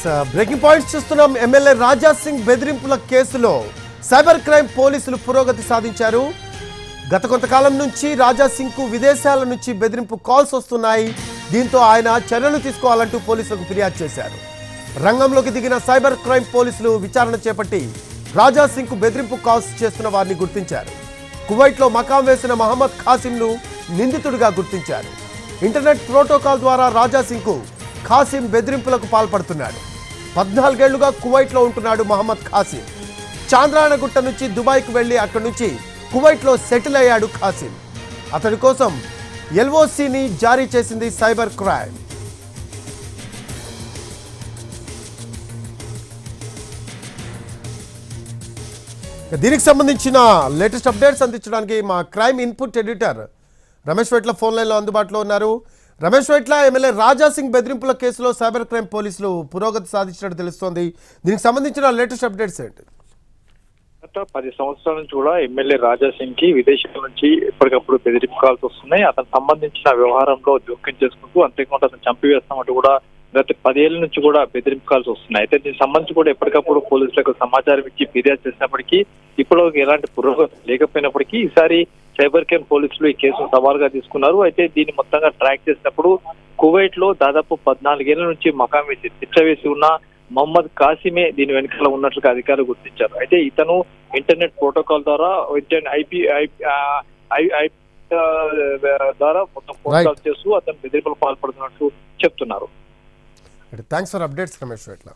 Yes breaking points చూస్తున్నాం. MLA Raja Singh బెదిరింపుల కేసులో సైబర్ క్రైమ్ పోలీసులు పురోగతి సాధించారు. గత కొంతకాలం నుంచి రాజా సింగ్కు విదేశాల నుంచి బెదిరింపు కాల్స్ వస్తున్నాయి. దీంతో ఆయన చర్యలు తీసుకోవాలంటూ పోలీసులకు ఫిర్యాదు చేశారు. రంగంలోకి దిగిన సైబర్ క్రైమ్ పోలీసులు విచారణ చేపట్టి రాజా సింగ్కు బెదిరింపు కాల్స్ చేస్తున్న వారిని గుర్తించారు. కువైట్లో మకాం వేసిన మహమ్మద్ ఖాసింను నిందితుడిగా గుర్తించారు. ఇంటర్నెట్ ప్రోటోకాల్ ద్వారా రాజా సింగ్కు ఖాసిం బెదిరింపులకు పాల్పడుతున్నాడు. పద్నాలుగేళ్ళుగా కువైట్లో ఉంటున్నాడు మహమ్మద్ ఖాసిం. చాంద్రాయణగుట్ట నుంచి దుబాయ్కు వెళ్ళి అక్కడి నుంచి కువైట్లో సెటిల్ అయ్యాడు ఖాసిం. అతడి కోసం ఎల్ఓసిని జారీ చేసింది సైబర్ క్రైమ్. దీనికి సంబంధించిన లేటెస్ట్ అప్డేట్స్ అందించడానికి మా crime input editor Ramesh Vetla phone లైన్లో అందుబాటులో ఉన్నారు. రమేష్ వైట్ల ఎమ్మెల్యే రాజా సింగ్ బెదిరింపుల కేసులో సైబర్ క్రైమ్ పోలీసులు పురోగతి సాధించినట్టు తెలుస్తోంది. దీనికి సంబంధించిన లేటెస్ట్ అప్డేట్స్ ఏంటి? గత పది సంవత్సరాల నుంచి కూడా ఎమ్మెల్యే రాజా సింగ్కి విదేశాల నుంచి ఎప్పటికప్పుడు బెదిరింపు కాల్స్ వస్తున్నాయి. అతను సంబంధించిన వ్యవహారంలో జోక్యం చేసుకుంటూ అంతేకాకుండా అతను చంపివేస్తామంటూ కూడా గత పదేళ్ళ నుంచి కూడా బెదిరింపు కాల్స్ వస్తున్నాయి. అయితే దీనికి సంబంధించి కూడా ఎప్పటికప్పుడు పోలీసులకు సమాచారం ఇచ్చి ఫిర్యాదు చేసినప్పటికీ ఇప్పుడు ఎలాంటి పురోగతి లేకపోయినప్పటికీ ఈసారి సైబర్ క్రైమ్ పోలీసులు ఈ కేసును సవాల్గా తీసుకున్నారు. అయితే దీన్ని మొత్తంగా ట్రాక్ చేసినప్పుడు కువైట్లో దాదాపు పద్నాలుగేళ్ళ నుంచి మకాం వేసి శిక్ష వేసి ఉన్న మహమ్మద్ కాసిమే దీని వెనకాల ఉన్నట్లుగా అధికారులు గుర్తించారు. అయితే ఇతను ఇంటర్నెట్ ప్రోటోకాల్ ద్వారా ఐపీ ద్వారా మొత్తం ఫోన్. కాల్ చేస్తూ అతను బెదిరింపులు పాల్పడుతున్నట్టు చెప్తున్నారు. Thanks for updates Ramesh Vetla